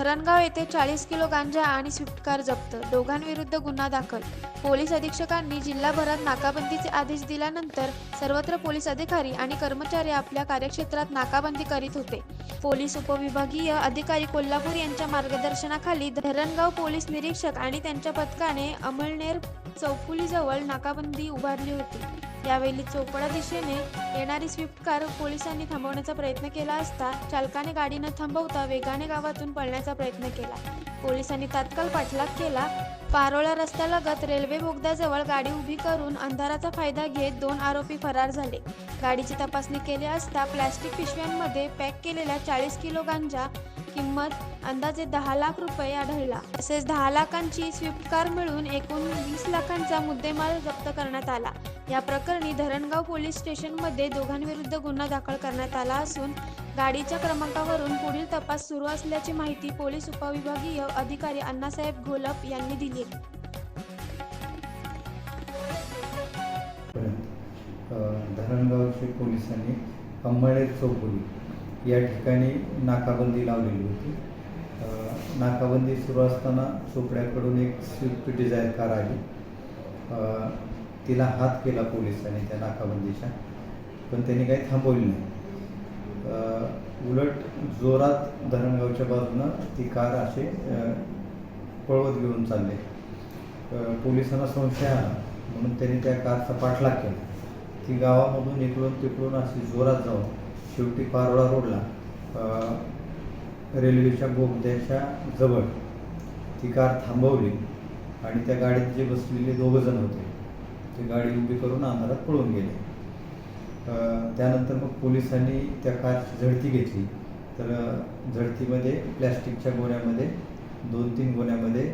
धरणगाव येथे चाळीस किलो गांजा आणि स्विफ्ट कार जप्त. दोघांविरुद्ध गुन्हा दाखल. पोलीस अधीक्षकांनी जिल्हाभरात नाकाबंदीचे आदेश दिल्यानंतर सर्वत्र पोलीस अधिकारी आणि कर्मचारी आपल्या कार्यक्षेत्रात नाकाबंदी करीत होते. पोलीस उपविभागीय अधिकारी कोल्हापूर यांच्या मार्गदर्शनाखाली धरणगाव पोलीस निरीक्षक आणि त्यांच्या पथकाने अमळनेर चौफुलीजवळ नाकाबंदी उभारली होती. यावेळी चोपडा दिशेने येणारी स्विफ्ट कार पोलिसांनी थांबवण्याचा प्रयत्न केला असता चालकाने गाडी न थांबवता वेगाने गावातून पळण्याचा प्रयत्न केला. पोलिसांनी तात्काळ पाठलाग केला. पारोळा रस्त्यालगत रेल्वे बोगद्याजवळ गाडी उभी करून अंधाराचा फायदा घेत दोन आरोपी फरार झाले. गाडीची तपासणी केली असता प्लॅस्टिक पिशव्यांमध्ये पॅक केलेल्या चाळीस किलो गांजा किंमत अंदाजे दहा लाख रुपये आढळला. तसेच दहा लाखांची स्विफ्ट कार मिळून एकूण वीस लाखांचा मुद्देमाल जप्त करण्यात आला. या प्रकरणी धरणगाव पोलीस स्टेशनमध्ये दोघांविरुद्ध गुन्हा दाखल करण्यात आला असून गाडीच्या क्रमांकावरून पुढील तपास सुरू असल्याची माहिती पोलीस उपविभागीय अधिकारी अण्णासाहेब घोलप यांनी दिली धरणगावचे पोलिसांनी अंबाळे चौफुली या ठिकाणी नाकाबंदी लावलेली होती. नाकाबंदी सुरू असताना चोपड्याकडून एक स्विफ्ट डिझायर कार आली. तिला हात केला पोलिसांनी त्या नाकाबंदीच्या पण त्यांनी काही थांबवली नाही. उलट जोरात धरणगावच्या बाजूनं ती कार असे पळवत घेऊन चालले. पोलिसांना संशय आला म्हणून त्यांनी त्या कारचा पाठलाग केला. ती गावामधून इकडून तिकडून अशी जोरात जाऊन शेवटी पारोळा रोडला रेल्वेच्या बोगद्याच्या जवळ ती कार थांबवली आणि त्या गाडीत जे बसलेले दोघं जण होते ते गाडी उभी करून अंधारात पळून गेले. त्यानंतर मग पोलिसांनी त्या कारची झडती घेतली. तर झडतीमध्ये प्लॅस्टिकच्या गोण्यामध्ये दोन तीन गोण्यामध्ये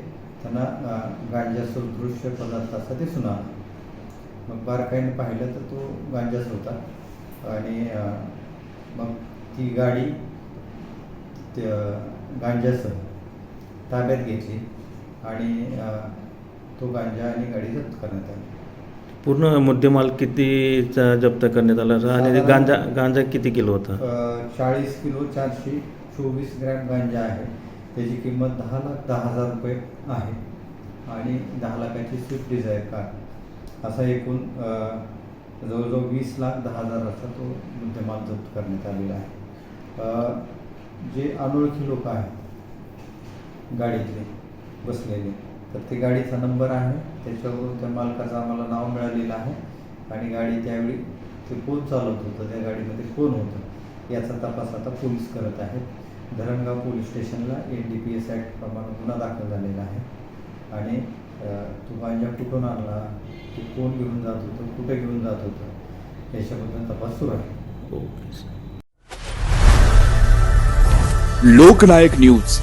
त्यांना गांजा सदृश्य पदार्थ असा दिसून आला. मग बारकाईने पाहिलं तर तो गांजाच होता. आणि मग ती गाडी त्या गांजासह ताब्यात घेतली. आणि तो गांजा आणि गाडी जप्त करण्यात आली. पूर्ण मुद्देमाल कितीचा जप्त करण्यात आला? होता आणि गांजा गांजा किती किलो होता? चाळीस किलो चारशे चोवीस ग्रॅम गांजा आहे. त्याची किंमत दहा लाख दहा हजार रुपये आहे. आणि दहा लाखाची स्विफ्ट डिझायर कार असा एकूण अ, जवळजवळ वीस लाख दहा हजाराचा तो मुद्देमाल जप्त करण्यात आलेला आहे. अ, जे अनोळखी लोक आहेत गाडीतले बसलेले तर ते गाडीचा नंबर आहे. त्याच्यावरून त्या मालकाचं आम्हाला नाव मिळालेलं आहे. आणि गाडी त्यावेळी ते कोण चालवत होतं त्या गाडीमध्ये कोण होतं याचा तपास आता पोलीस करत आहेत. धरणगाव पोलीस स्टेशनला N D P S act प्रमाणे गुन्हा दाखल झालेला आहे. आणि तो गांजा कुठून आणला तो कोण घेऊन जात होतं कुठे घेऊन जात होतं याच्याबद्दल तपास सुरू आहे. ओके. लोकनायक न्यूज.